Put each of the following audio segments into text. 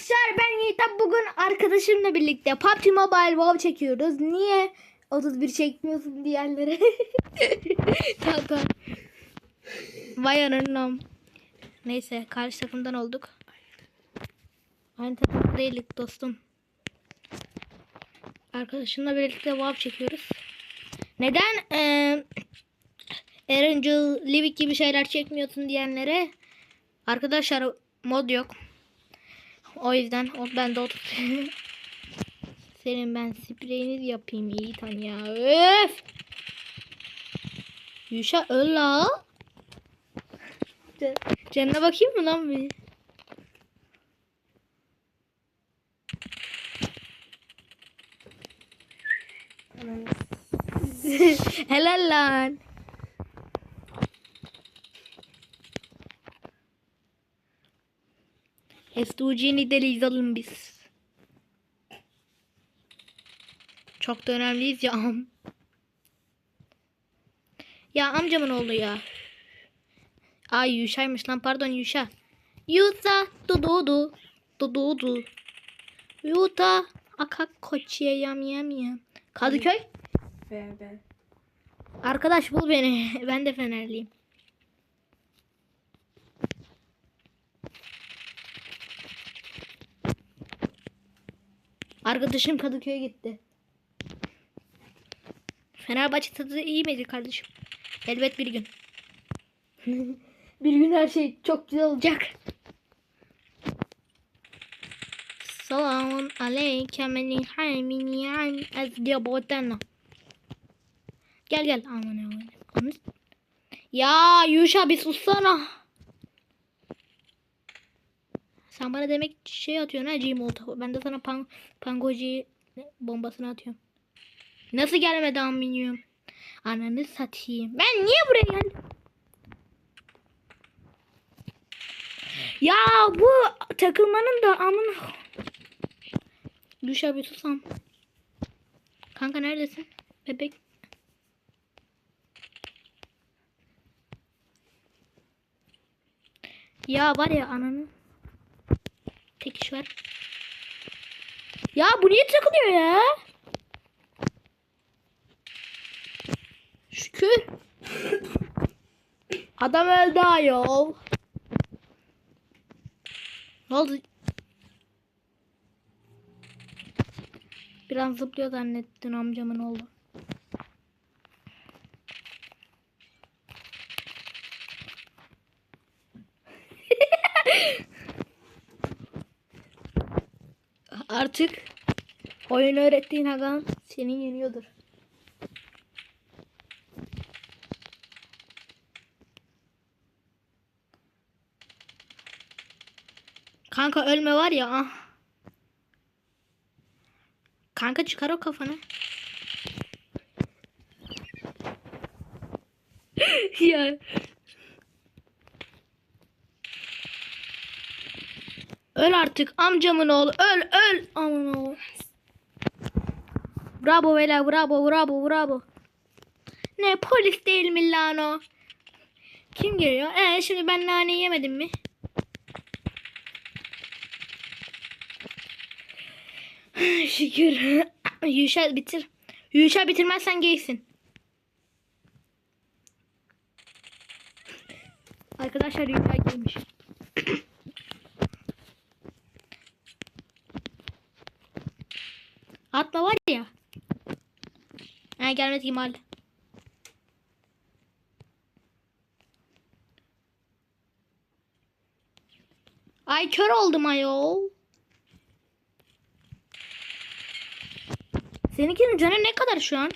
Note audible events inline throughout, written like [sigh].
Arkadaşlar ben Yiğit'ten bugün arkadaşımla birlikte PUBG Mobile WoW çekiyoruz. Niye 31 çekmiyorsun diyenlere? [laughs] tamam. Vay anam. Neyse karşı takımdan olduk. Aynı takım değildik dostum. Arkadaşımla birlikte WoW çekiyoruz. Neden eee Erangel, Livik gibi şeyler çekmiyorsun diyenlere arkadaşlar mod yok. O yüzden o ben de otur. [laughs] Senin ben spreyini yapayım iyi tan ya. Öf. Yuşa öl la. [laughs] Canına bakayım mı lan bir? [laughs] Helal lan. Estucini deliyiz alın biz. Çok da önemliyiz ya am. Ya amcamın oğlu ya. Ay Yuşa'ymış lan pardon Yuşa. Yuta dududu. Dududu. Yuta akak koçiye yam yam yam. Kadıköy. FB. Arkadaş bul beni. [laughs] Ben de Fenerliyim. Arkadaşım Kadıköy'e gitti. Fenerbahçe tadı iyi miydi kardeşim? Elbet bir gün. [laughs] bir gün her şey çok güzel olacak. Selamun aleyküm eni hamini an ezgebotena. Gel gel. Aman aman. Aman. Ya Yuşa bir sussana. Sen bana demek şey atıyorsun ha G-Molotov. Ben de sana pan Pangoji bombasını atıyorum. Nasıl gelmedi aminyum? Ananı satayım. Ben niye buraya geldim? Ya bu takılmanın da amına. Yuşa bir susam. Kanka neredesin? Bebek. Ya var ya ananı. Tek iş var. Ya bu niye takılıyor ya? Şükür. Adam öldü ayol. Ne oldu? Biraz zıplıyor zannettin amcamın oğlu. Artık oyun öğrettiğin Hakan seni yeniyordur. Kanka ölme var ya. Ah. Kanka çıkar o kafanı. [laughs] ya. Öl artık amcamın oğlu. Öl öl. Aman oğlu. Bravo beyler bravo bravo bravo. Ne polis değil mi lan o? Kim geliyor? Ee şimdi ben nane yemedim mi? [sighs] Şükür. [clears throat] Yuşa bitir. Yuşa bitirmezsen geysin. Arkadaşlar Yuşa gelmiş. Atla var ya. Ha gelmedi ihmal. Ay kör oldum ayol. Seninkinin canı ne kadar şu an?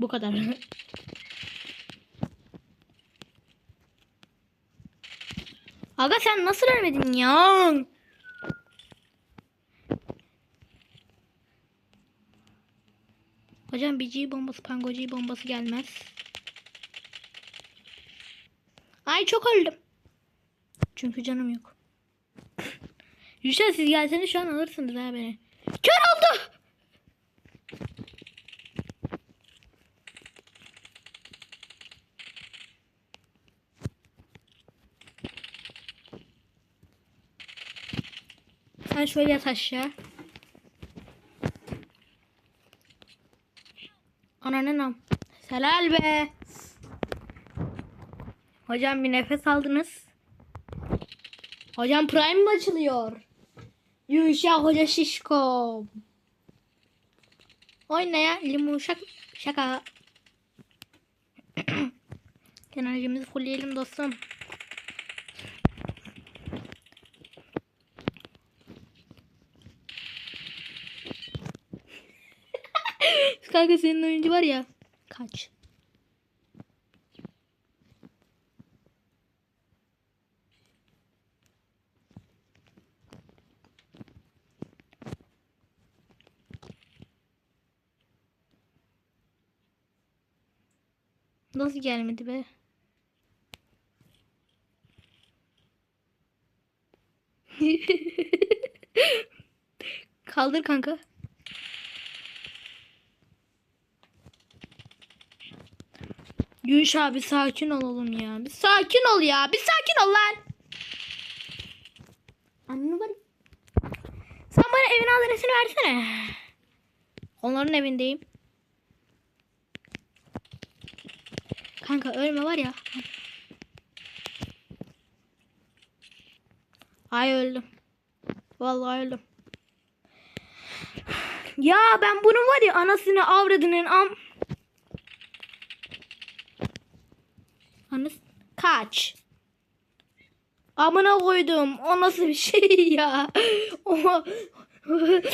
Bu kadar. Aga sen nasıl ölmedin ya? Hocam bir G bombası pango G bombası gelmez. Ay çok öldüm. Çünkü canım yok. [coughs] Yüksel siz gelseniz şu an alırsınız ha beni. Kör oldu. Sen şöyle yat aşağı. Ananın am. Helal be. Hocam bir nefes aldınız. Hocam Prime mi açılıyor? Yuşa hoca şişko. Oyna ya limuşak şaka. [clears throat] Enerjimizi fullleyelim dostum. Kanka senin oyuncu var ya. Kaç. Nasıl gelmedi be? [laughs] Kaldır kanka. Gülş abi sakin ol oğlum ya. Bir sakin ol ya. Bir sakin ol lan. Anne var. Sen bana evin adresini versene. Onların evindeyim. Kanka ölme var ya. Ay öldüm. Vallahi öldüm. Ya ben bunun var ya anasını avradının am... Anas kaç. Amına koydum. O nasıl bir şey [laughs] ya? O, [laughs]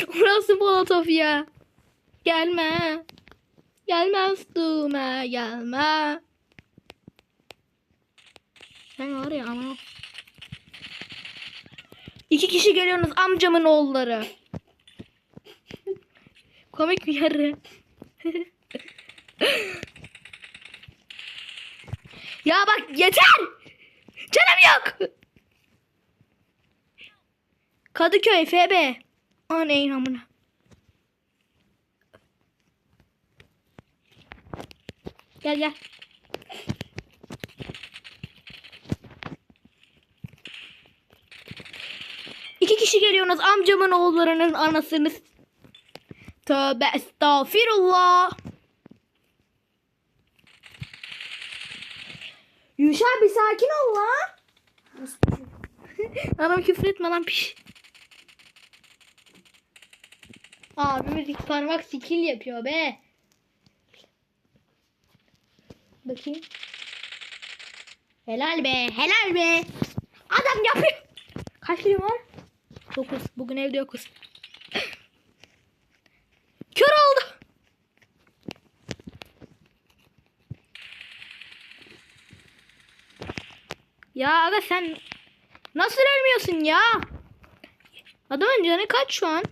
o nasıl molotof ya? Gelme. Gelme üstüme gelme. Sen var ya ama. İki kişi geliyorsunuz amcamın oğulları. Komik bir yarı. [laughs] ya bak yeter. Canım yok. Kadıköy FB. Aneyin amına. Gel gel. İki kişi geliyorsunuz amcamın oğullarının anasını. Tövbe estağfirullah. Yuşa bir sakin ol lan. Adam küfür etme lan piş. Abimiz iki parmak skill yapıyor be. Bakayım. Helal be, helal be. Adam yapıyor. Kaç film var? 9. Bugün evde yokuz. Kör oldu. Ya aga sen nasıl ölmüyorsun ya? Adamın canı kaç şu an?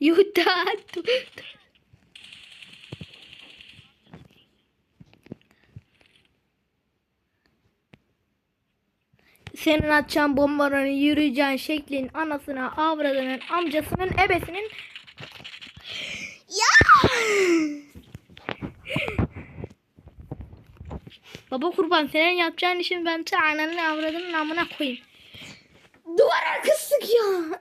Yuta. Senin atacağın bombaların yürüyeceğin şeklin anasına, avradının, amcasının, ebesinin ya! Baba kurban senin yapacağın işin ben ta ananın avradının amına koyayım. Duvar arkası ya.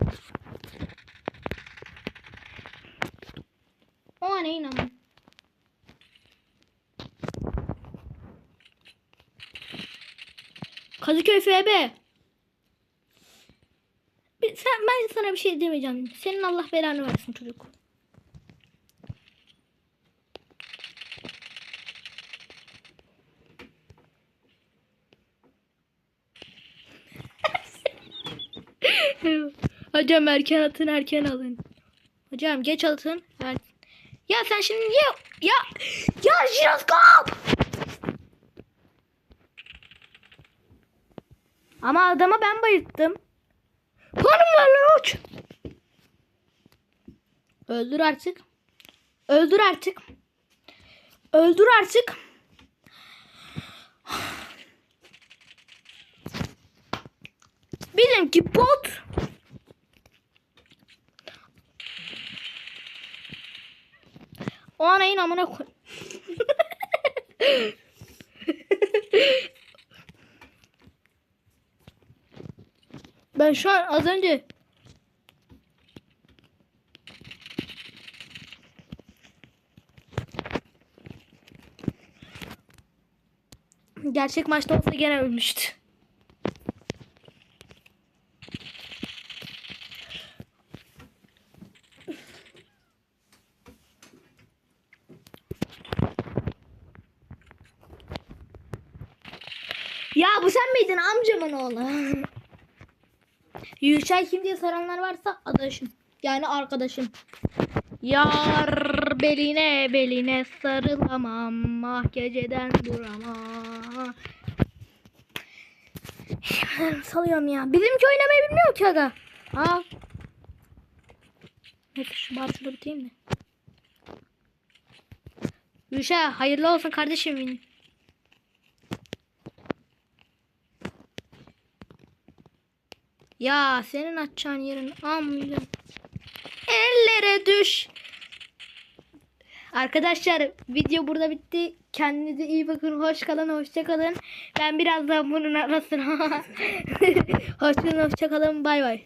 O neyin ama? Kadıköy FB. Sen, ben sana bir şey demeyeceğim. Senin Allah belanı versin çocuk. Hocam erken atın erken alın. Hocam geç atın. Er... Ya sen şimdi niye ya ya jiroskop. Ama adama ben bayılttım. Hanım var lan uç. Öldür artık. Öldür artık. Öldür artık. Bizimki bot. O anayın amına koy. [laughs] Ben şu an az önce Gerçek maçta olsa gene ölmüştü. Ya bu sen miydin amcamın oğlu? [laughs] Yüksel kim diye soranlar varsa adaşım. Yani arkadaşım. Yar beline beline sarılamam ah geceden duramam. Salıyorum ya. Bizimki oynamayı bilmiyor ki aga. Ha. Neyse şu bartını bitireyim de. Yüksel hayırlı olsun kardeşim benim. Ya senin açacağın yerin amcam. Ellere düş. Arkadaşlar video burada bitti. Kendinize iyi bakın. Hoş kalın. Hoşça kalın. Ben birazdan bunun arasına. [laughs] hoşça kalın. Hoşça kalın. Bay bay.